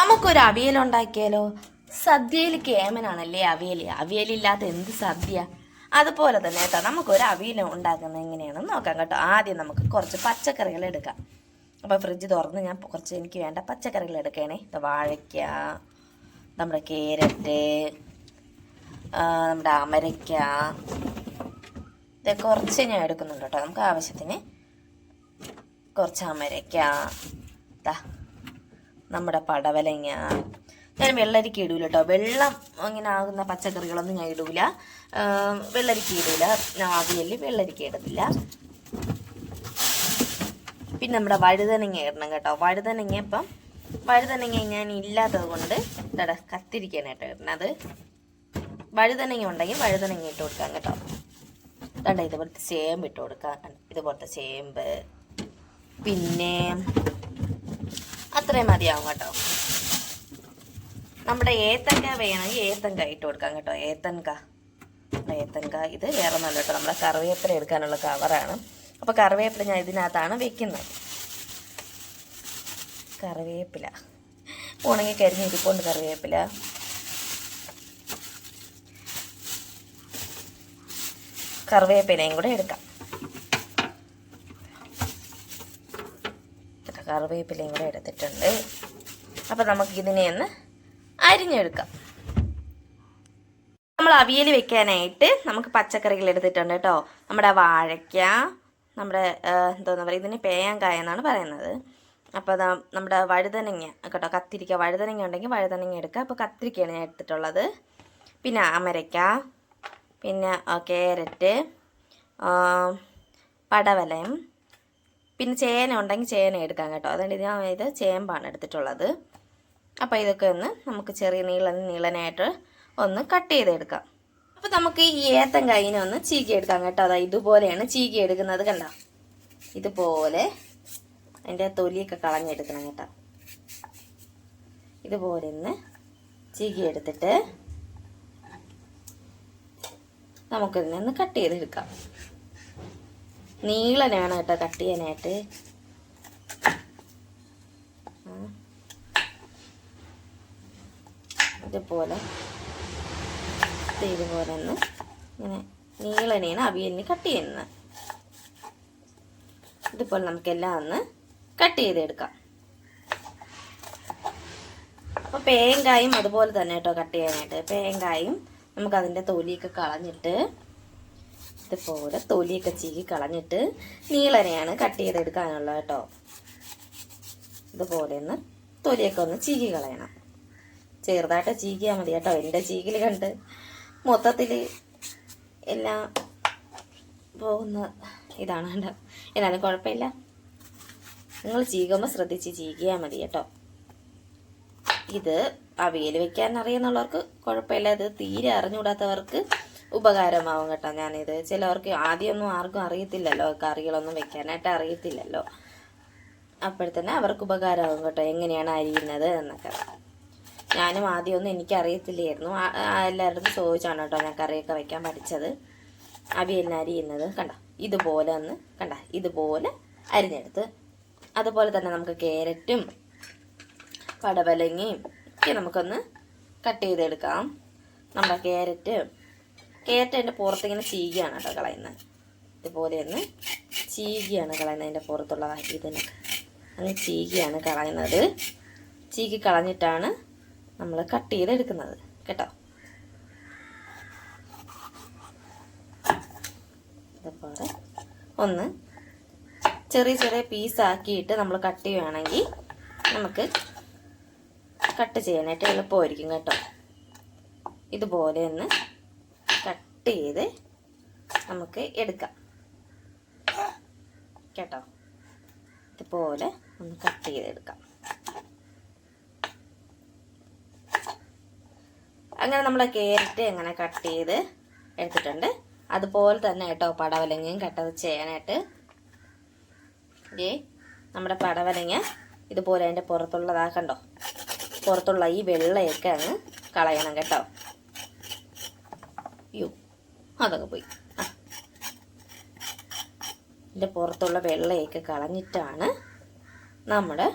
നമുക്കൊരു അവിയൽ ഉണ്ടാക്കിയാലോ? സദ്യയിൽ കേമനാണല്ലേ അവിയൽ അവിയലില്ലാത്ത എന്ത് സദ്യ? അതുപോലെ തന്നെ കേട്ടോ നമുക്കൊരു അവിയൽ ഉണ്ടാക്കുന്നത് എങ്ങനെയാണെന്ന് നോക്കാം കേട്ടോ. ആദ്യം നമുക്ക് കുറച്ച് പച്ചക്കറികൾ എടുക്കാം. അപ്പോൾ ഫ്രിഡ്ജ് തുറന്ന് ഞാൻ കുറച്ച് എനിക്ക് വേണ്ട പച്ചക്കറികൾ എടുക്കണേ. വാഴയ്ക്ക നമ്മുടെ കേരറ്റ് നമ്മുടെ അമരയ്ക്ക ഇത് കുറച്ച് ഞാൻ എടുക്കുന്നുണ്ട് കേട്ടോ. നമുക്ക് ആവശ്യത്തിന് കുറച്ച് അമരയ്ക്ക നമ്മുടെ പടവലങ്ങ. ഞാൻ വെള്ളരിക്ക ഇടൂല കേട്ടോ വെള്ളം അങ്ങനെ ആകുന്ന പച്ചക്കറികളൊന്നും ഞാൻ ഇടൂല. വെള്ളരിക്ക ഇടൂല. അവിയലിൽ വെള്ളരിക്ക ഇടത്തില്ല. പിന്നെ നമ്മുടെ വഴുതനങ്ങ ഇടണം കേട്ടോ. വഴുതനങ്ങ ഇപ്പം വഴുതനങ്ങ ഞാൻ ഇല്ലാത്തത് കൊണ്ട് ഇതട കത്തിരിക്കാനായിട്ട് ഇടണം അത് വഴുതനങ്ങ ഉണ്ടെങ്കിൽ വഴുതനങ്ങ ഇട്ട് കൊടുക്കാം കേട്ടോ. ഇതണ്ട ഇതുപോലത്തെ ചേമ്പ് ഇട്ട് കൊടുക്കാം. ഇതുപോലത്തെ ചേമ്പ്. പിന്നെ അത്രയും മതിയാവും കേട്ടോ. നമ്മുടെ ഏത്തങ്ക വേണമെങ്കിൽ ഏത്തങ്ക ഇട്ട് കൊടുക്കാം കേട്ടോ. ഏത്തൻക ഏത്തൻക ഇത് വേറെ നല്ല കേട്ടോ. നമ്മുടെ കറിവേപ്പില എടുക്കാനുള്ള കവറാണ് അപ്പോൾ കറിവേപ്പില ഞാൻ ഇതിനകത്താണ് വെക്കുന്നത്. കറിവേപ്പില. ഉണങ്ങി കരിഞ്ഞ് ഇരിപ്പുണ്ട് കറിവേപ്പില. കറിവേപ്പിലയും കൂടെ എടുക്കാം. കറിവേപ്പിലയും കൂടെ എടുത്തിട്ടുണ്ട്. അപ്പോൾ നമുക്ക് ഇതിനെ ഒന്ന് അരിഞ്ഞെടുക്കാം. നമ്മൾ അവിയൽ വെക്കാനായിട്ട് നമുക്ക് പച്ചക്കറികൾ എടുത്തിട്ടുണ്ട് കേട്ടോ. നമ്മുടെ വാഴയ്ക്ക നമ്മുടെ എന്താ പറയുക ഇതിന് പേയാങ്കായ എന്നാണ് പറയുന്നത്. അപ്പോൾ അതാ നമ്മുടെ വഴുതനങ്ങ കേട്ടോ കത്തിരിക്ക വഴുതനങ്ങ ഉണ്ടെങ്കിൽ വഴുതനങ്ങ എടുക്കുക അപ്പോൾ കത്തിരിക്കയാണ് ഞാൻ എടുത്തിട്ടുള്ളത്. പിന്നെ അമരയ്ക്ക പിന്നെ കാരറ്റ് ക്യാരറ്റ് ആ, പടവലം പിന്നെ ചേന ഉണ്ടെങ്കിൽ ചേന എടുക്കാം കേട്ടോ. അതുകൊണ്ട് ഇത് ഞാൻ ഇത് ചേമ്പാണ് എടുത്തിട്ടുള്ളത്. അപ്പോൾ ഇതൊക്കെ ഒന്ന് നമുക്ക് ചെറിയ നീളൻ നീളനായിട്ട് ഒന്ന് കട്ട് ചെയ്തെടുക്കാം. അപ്പോൾ നമുക്ക് ഈ ഏത്തങ്കായിനെ ഒന്ന് ചീക്കി എടുക്കാം കേട്ടോ. അതാ ഇതുപോലെയാണ് ചീക്കി എടുക്കുന്നത് കണ്ട? ഇതുപോലെ അതിന്റെ തൊലിയൊക്കെ കളഞ്ഞെടുക്കണം കേട്ടോ. ഇതുപോലെ ഒന്ന് ചീകി എടുത്തിട്ട് നമുക്കിതിനെ ഒന്ന് കട്ട് ചെയ്തെടുക്കാം. നീളനാണ് കേട്ടോ കട്ട് ചെയ്യാനായിട്ട്. ഇതുപോലെ. ഇതുപോലെ ഒന്ന് ഇങ്ങനെ നീളനെയാണ് അവിയലിന് കട്ട് ചെയ്യുന്നത്. ഇതുപോലെ നമുക്കെല്ലാം ഒന്ന് കട്ട് ചെയ്തെടുക്കാം. അപ്പോൾ പേങ്കായും അതുപോലെ തന്നെ കേട്ടോ കട്ട് ചെയ്യാനായിട്ട്. പേങ്കായും നമുക്ക് അതിന്റെ തൊലിയൊക്കെ കളഞ്ഞിട്ട് ഇതുപോലെ തൊലിയൊക്കെ ചീകി കളഞ്ഞിട്ട് നീളനെയാണ് കട്ട് ചെയ്തെടുക്കാനുള്ളത് കേട്ടോ. ഇതുപോലെ ഒന്ന് തൊലിയൊക്കെ ഒന്ന് ചീകി കളയണം. ചെറുതായിട്ട് ചീകിയാൽ മതി കേട്ടോ. എന്റെ ചീകിൽ കണ്ട് മൊത്തത്തിൽ എല്ലാം പോകുന്ന ഇതാണ് കേട്ടോ. എന്നാലും കുഴപ്പമില്ല. നിങ്ങൾ ചീകുമ്പോൾ ശ്രദ്ധിച്ച് ചീകിയാൽ മതി കേട്ടോ. ഇത് അവിയൽ വെക്കാൻ അറിയുന്നുള്ളവർക്ക് കുഴപ്പമില്ല. ഇത് തീരെ അറിഞ്ഞുകൂടാത്തവർക്ക് ഉപകാരമാവും കേട്ടോ ഞാനിത്. ചിലവർക്ക് ആദ്യമൊന്നും ആർക്കും അറിയത്തില്ലല്ലോ കറികളൊന്നും വെക്കാനായിട്ട് അറിയത്തില്ലല്ലോ. അപ്പോഴത്തന്നെ അവർക്ക് ഉപകാരമാവും കേട്ടോ എങ്ങനെയാണ് അരിയുന്നത് എന്നൊക്കെ. ഞാനും ആദ്യമൊന്നും എനിക്കറിയത്തില്ലായിരുന്നു. എല്ലാവരും ചോദിച്ചാണ് കേട്ടോ ഞാൻ കറിയൊക്കെ വെക്കാൻ പഠിച്ചത്. അവിയലിന് അരിയുന്നത് കണ്ട? ഇതുപോലെ ഒന്ന് കണ്ട? ഇതുപോലെ അരിഞ്ഞെടുത്ത്. അതുപോലെ തന്നെ നമുക്ക് ക്യാരറ്റും പടവലങ്ങയും ഒക്കെ നമുക്കൊന്ന് കട്ട് ചെയ്തെടുക്കാം. നമ്മുടെ ക്യാരറ്റ് ക്യാരറ്റ് അതിന്റെ പുറത്ത് ഇങ്ങനെ ചീകിയാണ് കേട്ടോ കളയുന്നത് ഇതുപോലെ ഒന്ന് ചീകിയാണ് കളയുന്നത് അതിന്റെ പുറത്തുള്ള ഇതിനൊക്കെ അങ്ങനെ ചീകിയാണ് കളയുന്നത്. ചീകി കളഞ്ഞിട്ടാണ് നമ്മൾ കട്ട് ചെയ്തെടുക്കുന്നത്. കേട്ടോ? ഇതുപോലെ ഒന്ന് ചെറിയ ചെറിയ പീസാക്കിയിട്ട് നമ്മൾ കട്ട് ചെയ്യുകയാണെങ്കിൽ നമുക്ക് കട്ട് ചെയ്യാനായിട്ട് എളുപ്പമായിരിക്കും കേട്ടോ. ഇതുപോലെ ഒന്ന് കട്ട് ചെയ്ത് നമുക്ക് എടുക്കാം. കേട്ടോ? ഇതുപോലെ ഒന്ന് കട്ട് ചെയ്തെടുക്കാം. അങ്ങനെ നമ്മൾ ക്യാരറ്റ് അങ്ങനെ കട്ട് ചെയ്ത് എടുത്തിട്ടുണ്ട്. അതുപോലെ തന്നെ കേട്ടോ പടവലങ്ങയും കട്ട് ചെയ്യാനായിട്ട്. ഏ നമ്മുടെ പടവലങ്ങ ഇതുപോലെ അതിന്റെ പുറത്തുള്ളതാക്കണ്ടോ പുറത്തുള്ള ഈ വെള്ളയൊക്കെ അങ്ങ് കളയണം കേട്ടോ. യോ അതൊക്കെ പോയി. ഇതിന്റെ പുറത്തുള്ള വെള്ളയൊക്കെ കളഞ്ഞിട്ടാണ് നമ്മുടെ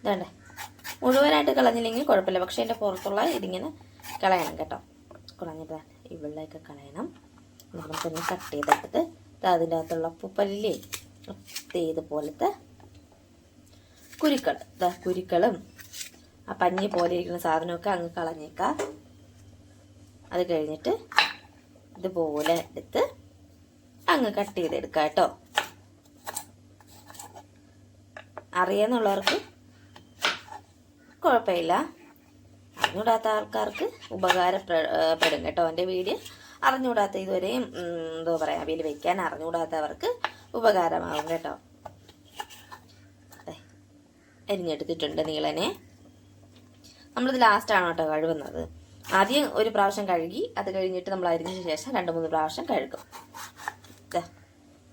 ഇതാണ്ടേ. മുഴുവനായിട്ട് കളഞ്ഞില്ലെങ്കിൽ കുഴപ്പമില്ല. പക്ഷേ എന്റെ പുറത്തുള്ള ഇതിങ്ങനെ കളയണം കേട്ടോ. കളഞ്ഞിട്ട് ഈ വെള്ളമൊക്കെ കളയണം. നമുക്കൊന്ന് കട്ട് ചെയ്തെടുത്തിട്ട് അതിന്റെ അകത്തുള്ള പുപ്പല്ലേ ഇതുപോലത്തെ കുരുക്കൾ. ഇതാ കുരുക്കളും ആ പഞ്ഞി പോലെ ഇരിക്കുന്ന സാധനമൊക്കെ അങ്ങ് കളഞ്ഞേക്കാം. അത് കഴിഞ്ഞിട്ട് ഇതുപോലെ എടുത്ത് അങ്ങ് കട്ട് ചെയ്തെടുക്കാം കേട്ടോ. അറിയാന്നുള്ളവർക്ക് കുഴപ്പമില്ല. അറിഞ്ഞൂടാത്ത ആൾക്കാർക്ക് ഉപകാരപ്പെടും കേട്ടോ എന്റെ വീഡിയോ. അറിഞ്ഞൂടാത്ത ഇതുവരെയും എന്തോ പറയാം അവയിൽ വെക്കാൻ അറിഞ്ഞൂടാത്തവർക്ക് ഉപകാരമാകും കേട്ടോ. അരിഞ്ഞെടുത്തിട്ടുണ്ട് നീളനെ. നമ്മളിത് ലാസ്റ്റാണ് കേട്ടോ കഴുകുന്നത്? ആദ്യം ഒരു പ്രാവശ്യം കഴുകി അത് കഴിഞ്ഞിട്ട് നമ്മൾ അരിഞ്ഞ ശേഷം രണ്ട് മൂന്ന് പ്രാവശ്യം കഴുകും.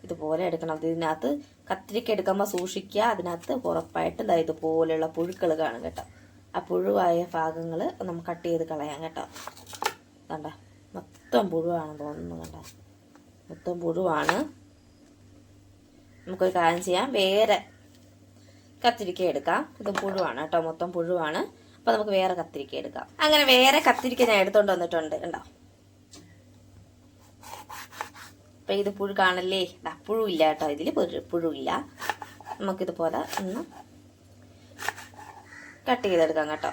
ഇതുപോലെ എടുക്കണം. ഇതിനകത്ത് കത്തിരിക്ക എടുക്കുമ്പോൾ സൂക്ഷിക്കുക. അതിനകത്ത് ഉറപ്പായിട്ടും ദാ ഇതുപോലെയുള്ള പുഴുക്കൾ കാണും കേട്ടോ. ആ പുഴുവായ ഭാഗങ്ങൾ നമുക്ക് കട്ട് ചെയ്ത് കളയാം കേട്ടോ. കണ്ട? മൊത്തം പുഴുവാണെന്ന് തോന്നുന്നു കണ്ട? മൊത്തം പുഴുവാണ്. നമുക്കൊരു കാര്യം ചെയ്യാം. വേറെ കത്തിരിക്ക എടുക്കാം. ഇത് പുഴുവാണ് കേട്ടോ. മൊത്തം പുഴുവാണ്. അപ്പോൾ നമുക്ക് വേറെ കത്തിരിക്ക എടുക്കാം. അങ്ങനെ വേറെ കത്തിരിക്ക ഞാൻ എടുത്തോണ്ട് വന്നിട്ടുണ്ട്. കണ്ടോ? അപ്പൊ ഇത് പുഴു കാണല്ലേ? പുഴുവില്ല കേട്ടോ ഇതിൽ പുഴു പുഴുവില്ല. നമുക്കിതുപോലെ ഒന്ന് കട്ട് ചെയ്തെടുക്കാം കേട്ടോ.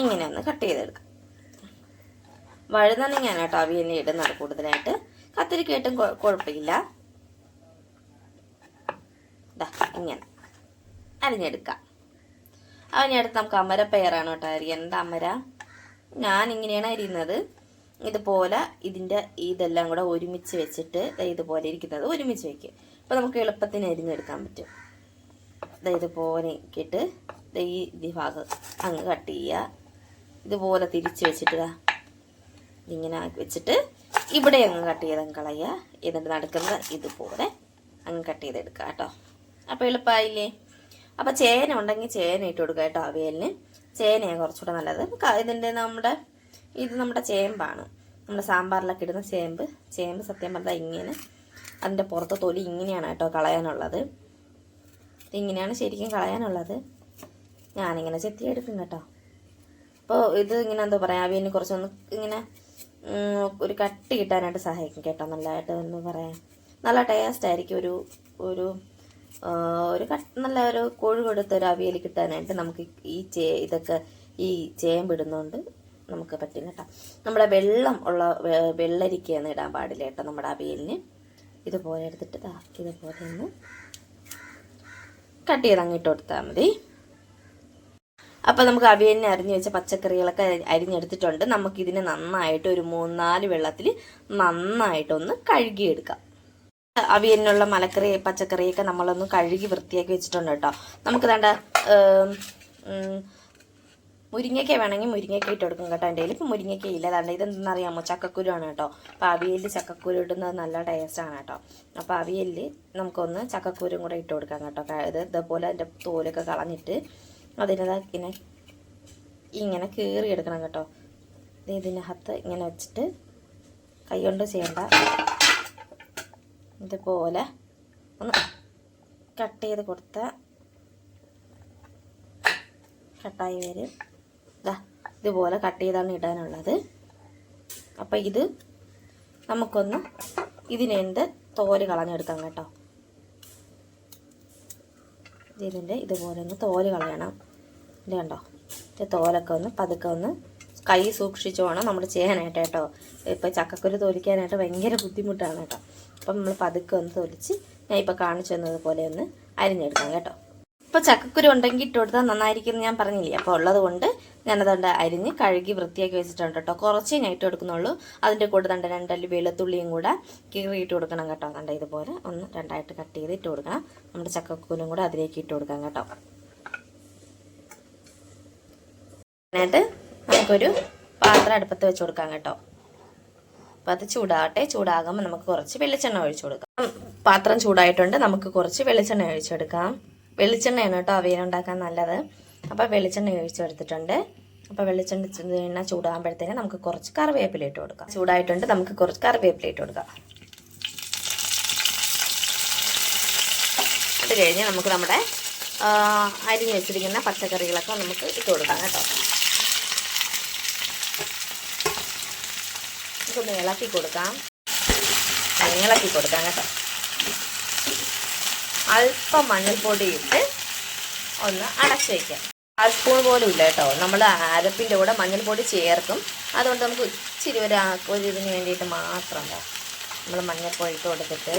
ഇങ്ങനെ ഒന്ന് കട്ട് ചെയ്തെടുക്കാം. വഴുതനങ്ങയാണ് കേട്ടോ അവിയലിന് ഇടുന്നത് കൂടുതലായിട്ട്. കത്തിരിക്ക ഇട്ടും കുഴപ്പമില്ല ഇങ്ങനെ. അരിഞ്ഞെടുക്കാം. അരിഞ്ഞെടുത്ത് നമുക്ക് അമര പെയറാണ് കേട്ടോ അരി. എന്താ അമര? ഞാൻ ഇങ്ങനെയാണ് അരിയുന്നത്. ഇതുപോലെ ഇതിന്റെ ഇതെല്ലാം കൂടെ ഒരുമിച്ച് വെച്ചിട്ട് ഇതുപോലെ ഇരിക്കുന്നത്. ഒരുമിച്ച് വയ്ക്കും അപ്പോൾ നമുക്ക് എളുപ്പത്തിന് അരിഞ്ഞെടുക്കാൻ പറ്റും. ഇതുപോലെ ദേ ഈ ഈ ഭാഗം അങ്ങ് കട്ട് ചെയ്യുക. ഇതുപോലെ തിരിച്ച് വെച്ചിട്ട് ഇങ്ങനെ വെച്ചിട്ട് ഇവിടെ അങ്ങ് കട്ട് ചെയ്ത് അങ്ങ് കളയുക. എന്നിട്ട് നടക്കുന്നത് ഇതുപോലെ അങ്ങ് കട്ട് ചെയ്തെടുക്കുക കേട്ടോ. അപ്പോൾ എളുപ്പമായില്ലേ അപ്പോൾ ചേന ഉണ്ടെങ്കിൽ ചേന ഇട്ട് കൊടുക്കുക കേട്ടോ അവിയലിന്. ചേനയാണ് കുറച്ചുകൂടെ നല്ലത്. ഇതിന്റെ നമ്മുടെ ഇത് നമ്മുടെ ചേമ്പാണ്. നമ്മുടെ സാമ്പാറിലൊക്കെ ഇടുന്ന ചേമ്പ്. ചേമ്പ് സത്യം പറഞ്ഞാൽ ഇങ്ങനെ അതിന്റെ പുറത്തെ തൊലി ഇങ്ങനെയാണ് കേട്ടോ കളയാനുള്ളത്. ഇങ്ങനെയാണ് ശരിക്കും കളയാനുള്ളത്. ഞാനിങ്ങനെ ചെത്തിയെടുക്കും കേട്ടോ. അപ്പോൾ ഇത് ഇങ്ങനെ എന്താ പറയുക അവിയലിന് കുറച്ചൊന്ന് ഇങ്ങനെ ഒരു കട്ടി കിട്ടാനായിട്ട് സഹായിക്കും കേട്ടോ. നല്ലതായിട്ട് എന്ന് പറയാം നല്ല ടേസ്റ്റ് ആയിരിക്കും ഒരു ഒരു ഒരു നല്ല ഒരു കോഴി കൊടുത്ത ഒരു അവിയൽ കിട്ടാനായിട്ട് നമുക്ക് ഈ ചേ ഇതൊക്കെ ഈ ചേമ്പിടുന്നതുകൊണ്ട് നമുക്ക് പറ്റും കേട്ടോ. നമ്മുടെ വെള്ളം ഉള്ള വെള്ളരിക്കയാണ് ഇടാൻ പാടില്ല കേട്ടോ നമ്മുടെ അവിയലിന്. ഇതുപോലെ എടുത്തിട്ട് ഇതുപോലെ ഒന്ന് കട്ട് ചെയ്ത് അങ്ങിട്ട് കൊടുത്താൽ മതി. അപ്പോൾ നമുക്ക് അവിയലിനെ അരിഞ്ഞു വെച്ച പച്ചക്കറികളൊക്കെ അരിഞ്ഞെടുത്തിട്ടുണ്ട്. നമുക്കിതിനെ നന്നായിട്ട് ഒരു മൂന്നാൽ വെള്ളത്തിൽ നന്നായിട്ടൊന്ന് കഴുകിയെടുക്കാം. അവിയലിനുള്ള മലക്കറി പച്ചക്കറിയൊക്കെ നമ്മളൊന്ന് കഴുകി വൃത്തിയാക്കി വെച്ചിട്ടുണ്ട് കേട്ടോ. നമുക്ക് വേണ്ട മുരിങ്ങയ്ക്ക വേണമെങ്കിൽ മുരിങ്ങയ്ക്ക ഇട്ട് കൊടുക്കും കേട്ടോ എന്റെ ഇപ്പം മുരിങ്ങയ്ക്ക ഇല്ല. അതാണ്ട് ഇതെന്തെന്നറിയാമോ? ചക്കക്കുരുവാണ് കേട്ടോ. അപ്പോൾ അവിയലിൽ ചക്കക്കുരു ഇടുന്നത് നല്ല ടേസ്റ്റാണ് കേട്ടോ. അപ്പോൾ അവിയലിൽ നമുക്കൊന്ന് ചക്കക്കുരും കൂടെ ഇട്ട് കൊടുക്കാം കേട്ടോ. ഇത് ഇതേപോലെ അതിന്റെ തോലൊക്കെ കളഞ്ഞിട്ട് അതിനത് ഇങ്ങനെ ഇങ്ങനെ കീറി എടുക്കണം കേട്ടോ. ഇത് ഇതിനകത്ത് ഇങ്ങനെ വെച്ചിട്ട് കൈ കൊണ്ട് ചെയ്യണ്ട ഇതുപോലെ ഒന്ന് കട്ട് ചെയ്ത് കൊടുത്ത കട്ടായി വരും. ദാ ഇതുപോലെ കട്ട് ചെയ്താണ് ഇടാനുള്ളത്. അപ്പം ഇത് നമുക്കൊന്ന് ഇതിനെന്ത് തോൽ കളഞ്ഞെടുക്കാം കേട്ടോ. ഇതിന്റെ ഇതുപോലെ ഒന്ന് തോൽ കളയണം. ഇത് കണ്ടോ? ഇത് തോലൊക്കെ ഒന്ന് പതുക്കെ ഒന്ന് കൈ സൂക്ഷിച്ച് വേണം നമ്മൾ ചെയ്യാനായിട്ട് കേട്ടോ. ഇപ്പോൾ ചക്കക്കുരു തൊലിക്കാനായിട്ട് ഭയങ്കര ബുദ്ധിമുട്ടാണ് കേട്ടോ. അപ്പം നമ്മൾ പതുക്കെ ഒന്ന് തൊലിച്ച് ഞാൻ ഇപ്പോൾ കാണിച്ചു തന്നതുപോലെ ഒന്ന് അരിഞ്ഞെടുക്കാം കേട്ടോ. ഇപ്പോൾ ചക്കക്കുരു ഉണ്ടെങ്കിൽ ഇട്ട് കൊടുത്താൽ നന്നായിരിക്കും ഞാൻ പറഞ്ഞില്ലേ? അപ്പോൾ ഉള്ളത് കൊണ്ട് ഞാനതുകൊണ്ട് അരിഞ്ഞ് കഴുകി വൃത്തിയാക്കി വെച്ചിട്ടുണ്ട് കേട്ടോ. കുറച്ചേ ഞാൻ ഇട്ട് കൊടുക്കുന്നുള്ളൂ. അതിന്റെ കൂടെ തണ്ട രണ്ടല്ലി വെളുത്തുള്ളിയും കൂടെ കീറി ഇട്ട് കൊടുക്കണം കേട്ടോ. കണ്ട ഇതുപോലെ ഒന്ന് രണ്ടായിട്ട് കട്ട് ചെയ്ത് ഇട്ട് കൊടുക്കണം. നമ്മുടെ ചക്കക്കുരും കൂടെ അതിലേക്ക് ഇട്ട് കൊടുക്കാം കേട്ടോ. നമുക്കൊരു പാത്രം അടുപ്പത്ത് വെച്ച് കൊടുക്കാം കേട്ടോ. അപ്പം അത് ചൂടാകട്ടെ ചൂടാകുമ്പോൾ നമുക്ക് കുറച്ച് വെളിച്ചെണ്ണ ഒഴിച്ചു കൊടുക്കാം. പാത്രം ചൂടായിട്ടുണ്ട്. നമുക്ക് കുറച്ച് വെളിച്ചെണ്ണ ഒഴിച്ചെടുക്കാം. വെളിച്ചെണ്ണയാണ് കേട്ടോ അവിയൽ ഉണ്ടാക്കാൻ നല്ലത്. അപ്പോൾ വെളിച്ചെണ്ണ ഒഴിച്ചെടുത്തിട്ടുണ്ട്. അപ്പോൾ വെളിച്ചെണ്ണ എണ്ണ ചൂടാകുമ്പോഴത്തേന് നമുക്ക് കുറച്ച് കറിവേപ്പില ഇട്ട് കൊടുക്കാം. ചൂടായിട്ടുണ്ട്. നമുക്ക് കുറച്ച് കറിവേപ്പില ഇട്ട് കൊടുക്കാം. അത് കഴിഞ്ഞ് നമുക്ക് നമ്മുടെ അരിഞ്ഞ് വെച്ചിരിക്കുന്ന പച്ചക്കറികളൊക്കെ നമുക്ക് ഇട്ട് കൊടുക്കാം കേട്ടോ. നമുക്കൊന്ന് ഇളക്കി കൊടുക്കാം. ഇളക്കി കൊടുക്കാം കേട്ടോ. അല്പം മഞ്ഞൾപ്പൊടി ഇട്ട് ഒന്ന് അടച്ചു വയ്ക്കാം ആ സ്പൂൺ പോലും ഇല്ല കേട്ടോ. നമ്മൾ അരപ്പിന്റെ കൂടെ മഞ്ഞൾപ്പൊടി ചേർക്കും. അതുകൊണ്ട് നമുക്ക് ഇച്ചിരി ഒരു ഒരു ഇതിന് വേണ്ടിയിട്ട് മാത്രം നമ്മൾ മഞ്ഞൾപ്പൊടി ഇട്ട് കൊടുത്തിട്ട്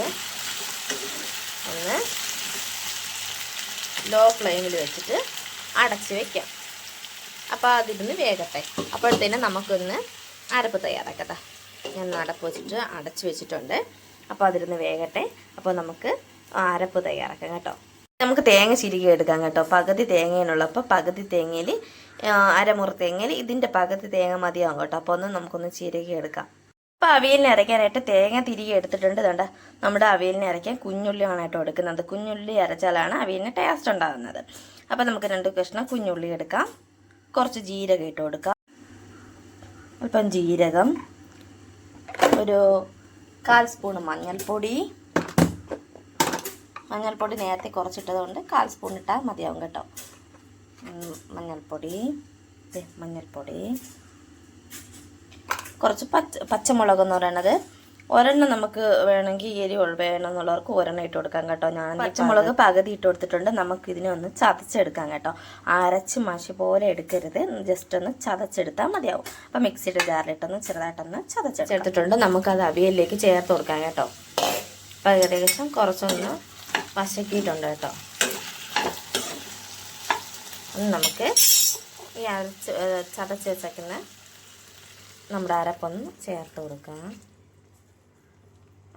ഒന്ന് ലോ ഫ്ലെയിമിൽ വെച്ചിട്ട് അടച്ച് വയ്ക്കാം അപ്പോൾ അതിരുന്ന് വേഗട്ടെ അപ്പോഴത്തേനും നമുക്കൊന്ന് അരപ്പ് തയ്യാറാക്കട്ടെ ഞാൻ അടപ്പ് വെച്ചിട്ട് അടച്ചു വെച്ചിട്ടുണ്ട്. അപ്പോൾ അതിരുന്ന് വേഗട്ടെ അപ്പോൾ നമുക്ക് അരപ്പ് തയ്യാറാക്കാം കേട്ടോ. നമുക്ക് തേങ്ങ ചിരികി എടുക്കാം കേട്ടോ. പകുതി തേങ്ങയിലുള്ളപ്പോൾ പകുതി തേങ്ങയിൽ അരമുറി തേങ്ങയിൽ ഇതിന്റെ പകുതി തേങ്ങ മതിയാവും കേട്ടോ. അപ്പോൾ ഒന്ന് നമുക്കൊന്ന് ചിരകി എടുക്കാം. അപ്പോൾ അവിയലിന് അരയ്ക്കാനായിട്ട് തേങ്ങ തിരികെ എടുത്തിട്ടുണ്ട് ഇതുണ്ട് നമ്മുടെ അവിയലിന് അരയ്ക്കാൻ കുഞ്ഞുള്ളിയാണ് കേട്ടോ എടുക്കുന്നത്. കുഞ്ഞുള്ളി അരച്ചാലാണ് അവിയലിന് ടേസ്റ്റ് ഉണ്ടാകുന്നത്. അപ്പോൾ നമുക്ക് രണ്ട് കഷ്ണം കുഞ്ഞുള്ളി എടുക്കാം. കുറച്ച് ജീരകം ഇട്ട് കൊടുക്കാം. അല്പം ജീരകം. ഒരു കാൽ സ്പൂൺ മഞ്ഞൾപ്പൊടി. മഞ്ഞൾപ്പൊടി നേരത്തെ കുറച്ചിട്ടതുകൊണ്ട് കാൽ സ്പൂൺ ഇട്ടാൽ മതിയാവും കേട്ടോ. മഞ്ഞൾപ്പൊടി. മഞ്ഞൾപ്പൊടി. കുറച്ച് പച്ച പച്ചമുളക് എന്ന് പറയുന്നത് ഒരെണ്ണം നമുക്ക് വേണമെങ്കിൽ എരി വേണം വേണമെന്നുള്ളവർക്ക് ഒരെണ്ണം ഇട്ട് കൊടുക്കാം കേട്ടോ. ഞാൻ പച്ചമുളക്. പകുതി ഇട്ട് കൊടുത്തിട്ടുണ്ട്. നമുക്ക് ഇതിനെ ഒന്ന് ചതച്ചെടുക്കാം കേട്ടോ. അരച്ച് മഷി പോലെ എടുക്കരുത്. ജസ്റ്റ് ഒന്ന് ചതച്ചെടുത്താൽ മതിയാവും. അപ്പം മിക്സിയുടെ ജാറിലിട്ടൊന്ന് ചെറുതായിട്ടൊന്ന് ചതച്ചെടുത്തിട്ടുണ്ട് നമുക്കത് അവിയലിലേക്ക് ചേർത്ത് കൊടുക്കാം കേട്ടോ. അപ്പം ഏകദേശം കുറച്ചൊന്ന് വശക്കിയിട്ടുണ്ട് കേട്ടോ. നമുക്ക് ഈ അരച്ച് ചതച്ച് വെച്ചേക്കുന്ന നമ്മുടെ അരപ്പൊന്ന് ചേർത്ത് കൊടുക്കാം.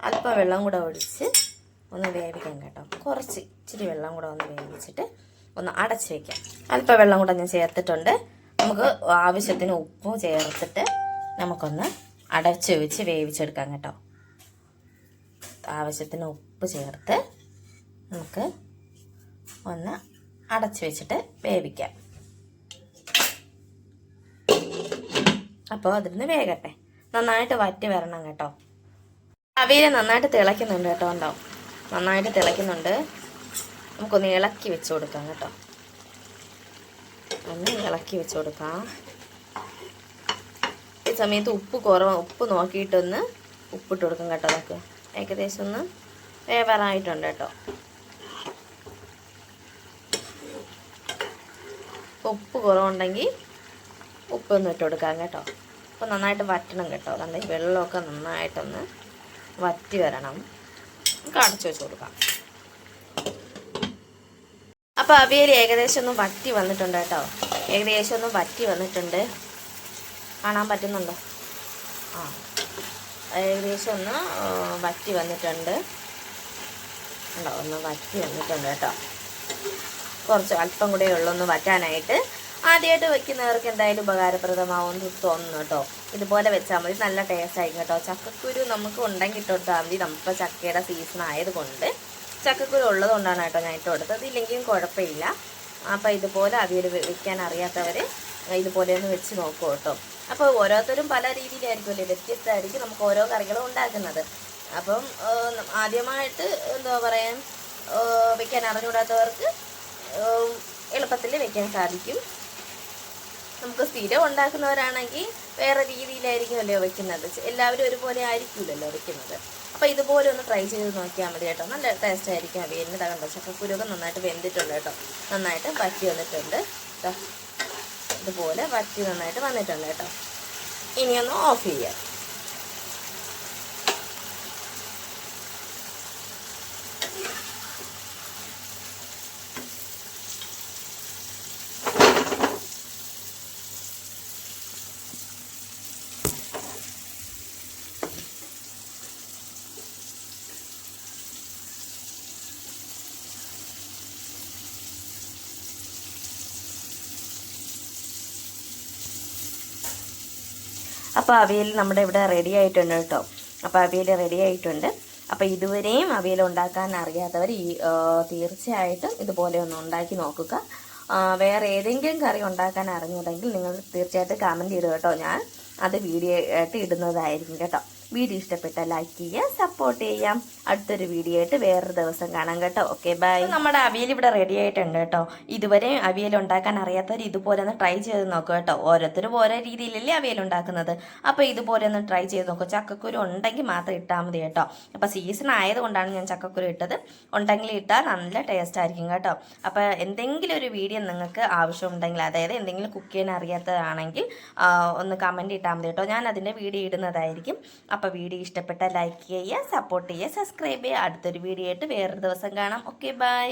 അല്പം വെള്ളം കൂടെ ഒഴിച്ച് ഒന്ന് വേവിക്കാം കേട്ടോ. കുറച്ച് ഇച്ചിരി വെള്ളം കൂടെ ഒന്ന് വേവിച്ചിട്ട് ഒന്ന് അടച്ച് വയ്ക്കാം അല്പം വെള്ളം കൂടെ ഞാൻ ചേർത്തിട്ടുണ്ട്. നമുക്ക് ആവശ്യത്തിന് ഉപ്പും ചേർത്തിട്ട് നമുക്കൊന്ന് അടച്ച് വെച്ച് വേവിച്ചെടുക്കാം കേട്ടോ. ആവശ്യത്തിന് ഉപ്പ് ചേർത്ത് നമുക്ക് ഒന്ന് അടച്ച് വെച്ചിട്ട് വേവിക്കാം. അപ്പോൾ അതിൽ നിന്ന് വേകട്ടെ. നന്നായിട്ട് വറ്റി വരണം കേട്ടോ. അവിയൽ നന്നായിട്ട് തിളയ്ക്കുന്നുണ്ട് കേട്ടോ ഉണ്ടോ നന്നായിട്ട് തിളയ്ക്കുന്നുണ്ട്. നമുക്കൊന്ന് ഇളക്കി വെച്ച് കൊടുക്കാം കേട്ടോ. ഒന്ന് ഇളക്കി വെച്ച് കൊടുക്കാം. ഈ സമയത്ത് ഉപ്പ് കുറവ് ഉപ്പ് നോക്കിയിട്ടൊന്ന് ഉപ്പിട്ട് കൊടുക്കും കേട്ടോ നമുക്ക്. ഏകദേശം ഒന്ന് വേവറായിട്ടുണ്ട് കേട്ടോ. ഉപ്പ് കുറവുണ്ടെങ്കിൽ ഉപ്പൊന്ന് ഇട്ട് കൊടുക്കാം കേട്ടോ. അപ്പോൾ നന്നായിട്ട് വറ്റണം കേട്ടോ. അതുകൊണ്ട് വെള്ളമൊക്കെ നന്നായിട്ടൊന്ന് വറ്റി വരണം. നമുക്ക് അടച്ചു വെച്ച് കൊടുക്കാം. അപ്പോൾ അവിയൽ ഏകദേശം ഒന്ന് വറ്റി വന്നിട്ടുണ്ട് കേട്ടോ. ഏകദേശം ഒന്ന് വറ്റി വന്നിട്ടുണ്ട്. കാണാൻ പറ്റുന്നുണ്ടോ? ആ. ഏകദേശം ഒന്ന് വറ്റി വന്നിട്ടുണ്ട്. ഉണ്ടോ ഒന്ന് വറ്റി വന്നിട്ടുണ്ട് കേട്ടോ. കുറച്ച് അല്പം കൂടെ ഉള്ളൊന്ന് വറ്റാനായിട്ട്. ആദ്യമായിട്ട് വെക്കുന്നവർക്ക് എന്തായാലും ഉപകാരപ്രദമാവുമെന്ന് തോന്നുന്നു കേട്ടോ. ഇതുപോലെ വെച്ചാൽ മതി. നല്ല ടേസ്റ്റ് ആയിരിക്കും കേട്ടോ. ചക്കക്കുരു നമുക്ക് ഉണ്ടെങ്കിൽ ഇട്ടുകൊടുത്താൽ മതി. നമുക്ക് ചക്കയുടെ സീസൺ ആയതുകൊണ്ട് ചക്കക്കുരു ഉള്ളത് കൊണ്ടാണ് കേട്ടോ ഞാൻ ഇട്ട് കൊടുത്തത്. ഇല്ലെങ്കിലും കുഴപ്പമില്ല. അപ്പോൾ ഇതുപോലെ അവിയൽ വെക്കാൻ അറിയാത്തവർ ഇതുപോലെ ഒന്ന് വെച്ച് നോക്കൂ കേട്ടോ. അപ്പോൾ ഓരോരുത്തരും പല രീതിയിലായിരിക്കുമല്ലേ വ്യത്യസ്തമായിരിക്കും നമുക്ക് ഓരോ കറികളും ഉണ്ടാക്കുന്നത്. അപ്പം ആദ്യമായിട്ട് എന്താ പറയാൻ വെക്കാൻ അറിഞ്ഞുകൂടാത്തവർക്ക് എളുപ്പത്തിൽ വെക്കാൻ സാധിക്കും. നമുക്ക് സ്ഥിരം ഉണ്ടാക്കുന്നവരാണെങ്കിൽ വേറെ രീതിയിലായിരിക്കും അല്ലേ വെക്കുന്നത്? എല്ലാവരും ഒരുപോലെ ആയിരിക്കില്ലല്ലോ വെക്കുന്നത്. അപ്പോൾ ഇതുപോലെ ഒന്ന് ട്രൈ ചെയ്ത് നോക്കിയാൽ മതി കേട്ടോ. നല്ല ടേസ്റ്റ് ആയിരിക്കും അവിയലിന് തകണ്ട ചക്കക്കുരുവൊക്കെ നന്നായിട്ട് വെന്തിട്ടുണ്ട് കേട്ടോ. നന്നായിട്ട് വറ്റി വന്നിട്ടുണ്ട്. ഇതുപോലെ വറ്റി നന്നായിട്ട് വന്നിട്ടുണ്ട് കേട്ടോ. ഇനിയൊന്ന് ഓഫ് ചെയ്യാം. അപ്പോൾ അവിയൽ നമ്മുടെ ഇവിടെ റെഡി ആയിട്ടുണ്ട് കേട്ടോ. അപ്പോൾ അവിയൽ റെഡി ആയിട്ടുണ്ട്. അപ്പോൾ ഇതുവരെയും അവിയൽ ഉണ്ടാക്കാൻ അറിയാത്തവർ ഈ തീർച്ചയായിട്ടും ഇതുപോലെ ഒന്ന് ഉണ്ടാക്കി നോക്കുക. വേറെ ഏതെങ്കിലും കറി ഉണ്ടാക്കാൻ അറിഞ്ഞുണ്ടെങ്കിൽ നിങ്ങൾ തീർച്ചയായിട്ടും കമന്റ് ചെയ്തു കേട്ടോ. ഞാൻ അത് വീഡിയോ ആയിട്ട് ഇടുന്നതായിരിക്കും കേട്ടോ. വീഡിയോ ഇഷ്ടപ്പെട്ടാൽ ലൈക്ക് ചെയ്യുക സപ്പോർട്ട് ചെയ്യാം അടുത്തൊരു വീഡിയോ ആയിട്ട് വേറൊരു ദിവസം കാണാം കേട്ടോ. ഓക്കെ ബൈ നമ്മുടെ അവിയൽ ഇവിടെ റെഡി ആയിട്ടുണ്ട് കേട്ടോ. ഇതുവരെ അവിയൽ ഉണ്ടാക്കാൻ അറിയാത്തവർ ഇതുപോലെ ഒന്ന് ട്രൈ ചെയ്ത് നോക്കുക കേട്ടോ. ഓരോരുത്തരും ഓരോ രീതിയിലല്ലേ അവിയൽ ഉണ്ടാക്കുന്നത്. അപ്പോൾ ഇതുപോലെ ഒന്ന് ട്രൈ ചെയ്ത് നോക്കുക ചക്കക്കുരു ഉണ്ടെങ്കിൽ മാത്രം ഇട്ടാൽ മതി കേട്ടോ. അപ്പോൾ സീസൺ ആയതുകൊണ്ടാണ് ഞാൻ ചക്കക്കുരു ഇട്ടത്. ഉണ്ടെങ്കിൽ ഇട്ടാൽ നല്ല ടേസ്റ്റ് ആയിരിക്കും കേട്ടോ. അപ്പോൾ എന്തെങ്കിലും ഒരു വീഡിയോ നിങ്ങൾക്ക് ആവശ്യമുണ്ടെങ്കിൽ അതായത് എന്തെങ്കിലും കുക്ക് ചെയ്യാൻ അറിയാത്തതാണെങ്കിൽ ഒന്ന് കമന്റ് ഇട്ടാൽ മതി കേട്ടോ. ഞാൻ അതിന്റെ വീഡിയോ ഇടുന്നതായിരിക്കും. അപ്പോൾ വീഡിയോ ഇഷ്ടപ്പെട്ടാൽ ലൈക്ക് ചെയ്യുക സപ്പോർട്ട് ചെയ്യുക സബ്സ്ക്രൈബ് ചെയ്യുക അടുത്തൊരു വീഡിയോ ആയിട്ട് വേറൊരു ദിവസം കാണാം. Okay bye